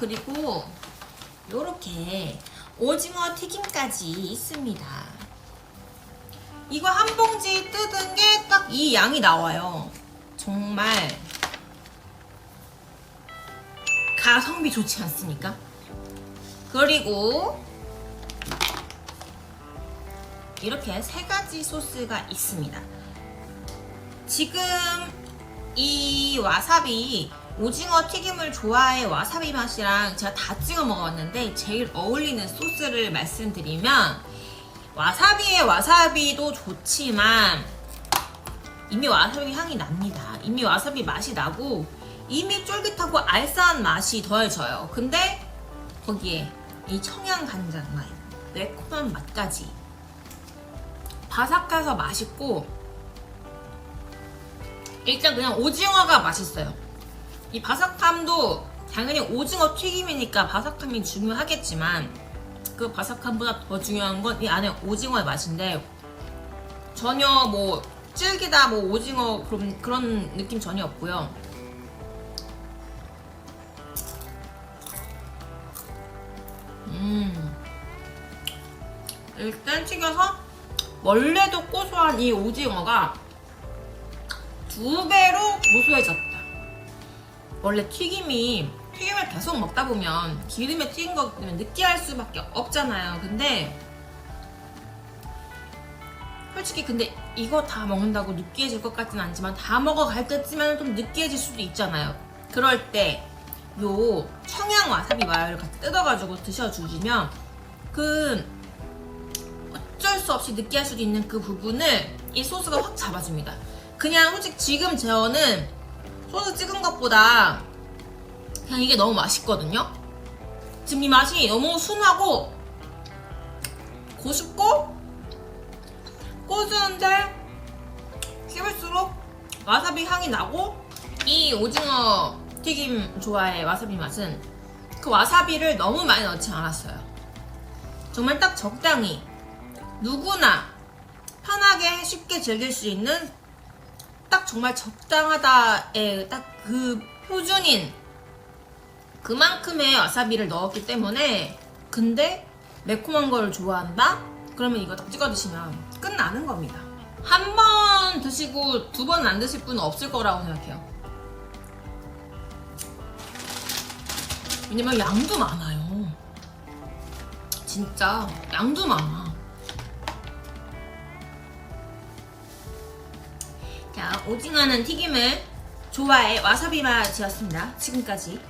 그리고 요렇게 오징어 튀김까지 있습니다. 이거 한 봉지 뜯은 게 딱 이 양이 나와요. 정말 가성비 좋지 않습니까? 그리고 이렇게 세 가지 소스가 있습니다. 지금 이 와사비 오징어 튀김을 좋아해 와사비 맛이랑 제가 다 찍어 먹어봤는데 제일 어울리는 소스를 말씀드리면 와사비의 와사비도 좋지만 이미 와사비 향이 납니다. 이미 와사비 맛이 나고 이미 쫄깃하고 알싸한 맛이 더해져요. 근데 거기에 이 청양 간장 맛, 매콤한 맛까지 바삭해서 맛있고 일단 그냥 오징어가 맛있어요. 이 바삭함도 당연히 오징어 튀김이니까 바삭함이 중요하겠지만 그 바삭함보다 더 중요한 건 이 안에 오징어의 맛인데 전혀 뭐 질기다 뭐 오징어 그런 그런 느낌 전혀 없고요. 음 일단 튀겨서 원래도 고소한 이 오징어가 두 배로 고소해졌다. 원래 튀김이 튀김을 계속 먹다 보면 기름에 튀긴 거 때문에 느끼할 수밖에 없잖아요. 근데 솔직히 근데 이거 다 먹는다고 느끼해질 것 같진 않지만 다 먹어갈 때쯤에는 좀 느끼해질 수도 있잖아요. 그럴 때 요 청양 와사비 마요를 같이 뜯어가지고 드셔주시면 그 어쩔 수 없이 느끼할 수도 있는 그 부분을 이 소스가 확 잡아줍니다. 그냥 솔직히 지금 저는 소스 찍은 것보다 그냥 이게 너무 맛있거든요. 지금 이 맛이 너무 순하고 고쉽고 고소한데 씹을수록 와사비 향이 나고 이 오징어 튀김 좋아해 와사비 맛은 그 와사비를 너무 많이 넣지 않았어요. 정말 딱 적당히 누구나 편하게 쉽게 즐길 수 있는 딱 정말 적당하다의 딱그 표준인 그만큼의 와사비를 넣었기 때문에 근데 매콤한 거를 좋아한다? 그러면 이거 딱 찍어 드시면 끝나는 겁니다. 한 번 드시고 두 번 안 드실 분은 없을 거라고 생각해요. 왜냐면 양도 많아요. 진짜 양도 많아. 자, 오징어는 튀김을 좋아해 와사비 맛이었습니다. 지금까지